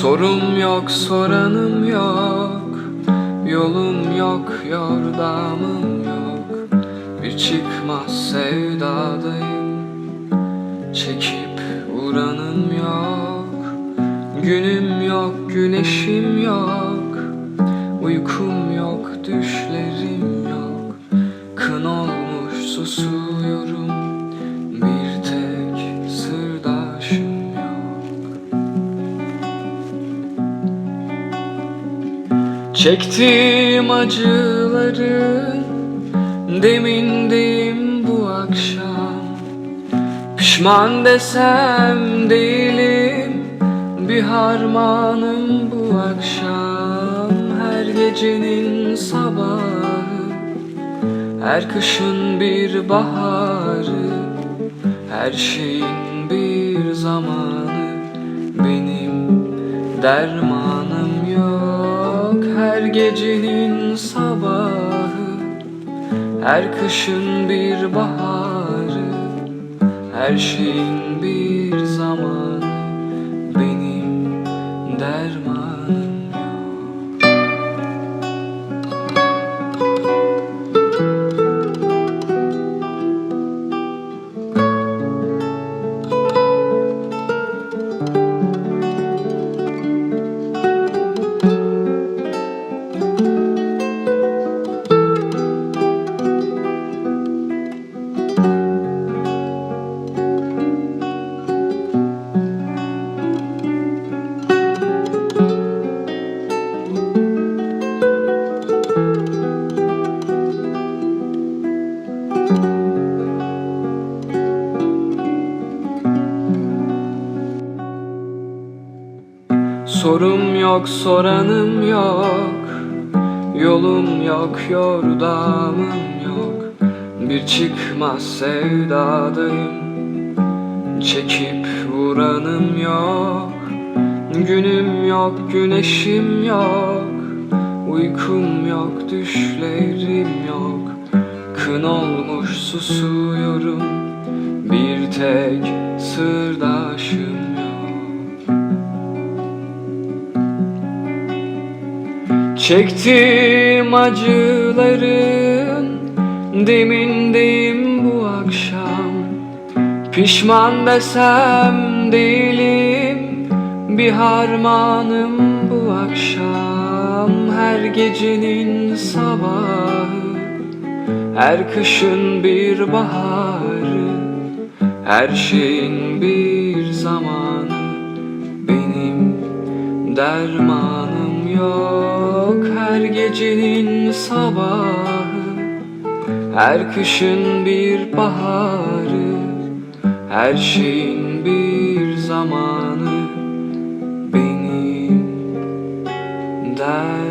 Sorum yok, soranım yok. Yolum yok, yordamım yok. Bir çıkmaz sevdadayım. Çekip uğranım yok. Günüm yok, güneşim yok. Uykum yok, düşlerim Çektiğim acıların demindeyim bu akşam. Pişman desem değilim bir harmanım bu akşam. Her gecenin sabahı her kışın bir baharı Her şeyin bir zamanı Benim Her gecenin sabahı Her kışın bir baharı Her şeyin bir zamanı Benim dermanım Sorum yok, soranım yok. Yolum yok, yordamım yok. Bir çıkmaz sevdadayım. Çekip vuranım yok. Günüm yok, güneşim yok. Uykum yok, düşlerim yok. Kın olmuş susuyorum. Bir tek sırdaşım Çektiğim acıların demindeyim bu akşam. Pişman desem değilim bir harmanım bu akşam. Her gecenin sabahı her kışın bir baharı Her şeyin bir zamanı. Benim dermanım yok Her gecenin sabahı Her kışın bir baharı Her şeyin bir zamanı Benim dermanım